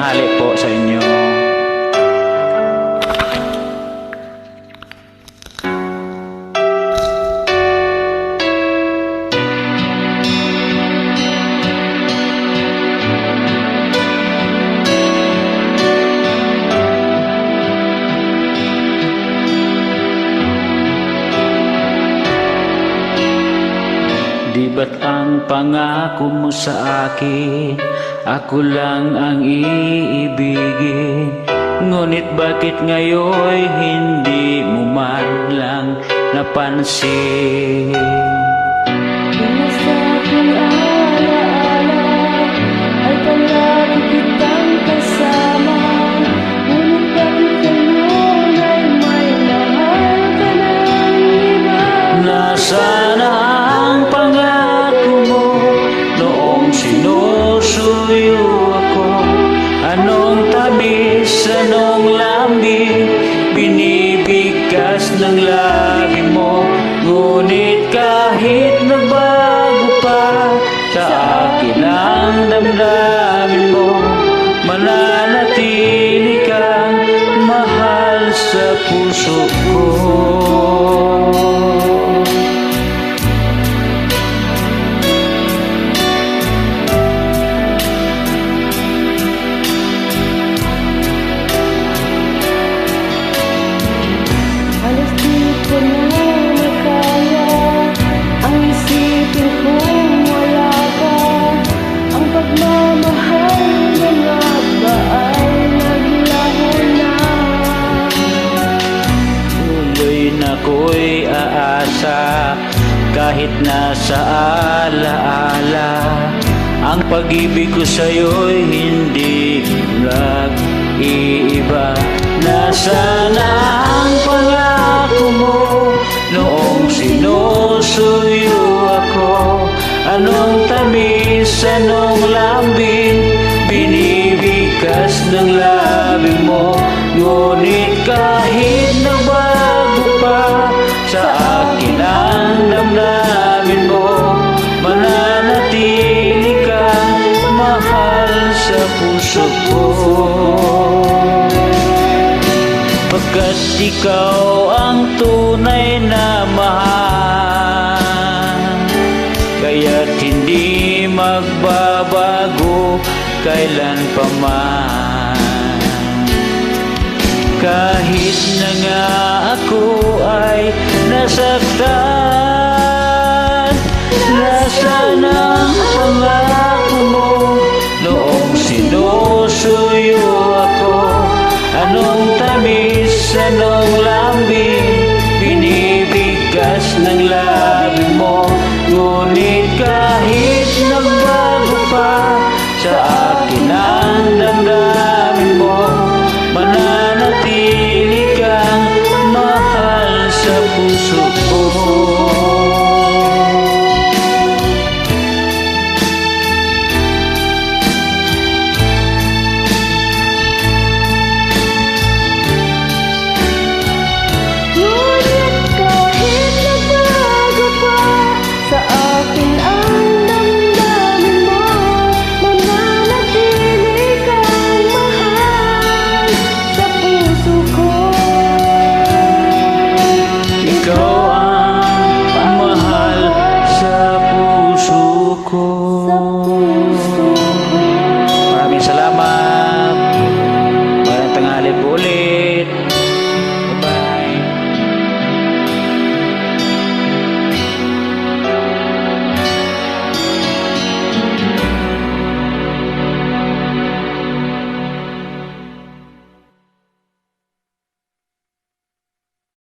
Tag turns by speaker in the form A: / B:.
A: tanghali po sa inyo. Di ba't ang pangako mo sa akin Ako lang ang iibigin. Ngunit bakit ngayon hindi mo man lang napansin Binibigkas ng Tuloy na ko'y aasa Kahit nasa alaala. Ang pag-ibig ko sa'yo'y hindi nag-iiba. Nasaan ang pangako mo Noong sinusuyo ako. Anong tamis, anong lambing Binibigkas ng labi mo. Ngunit kahit Sa akin ang damdamin mo. Mananatili kang mahal sa puso ko. Pagkat ikaw ang tunay na mahal Kaya't hindi magbabago kailan pa man. Kahit na nga ako ay nasaktan Nasaan ang pangako mo? Noong sinusuyo ako Anong tamis, anong lambing Binibigkas ng labi mo Ngunit Mananatili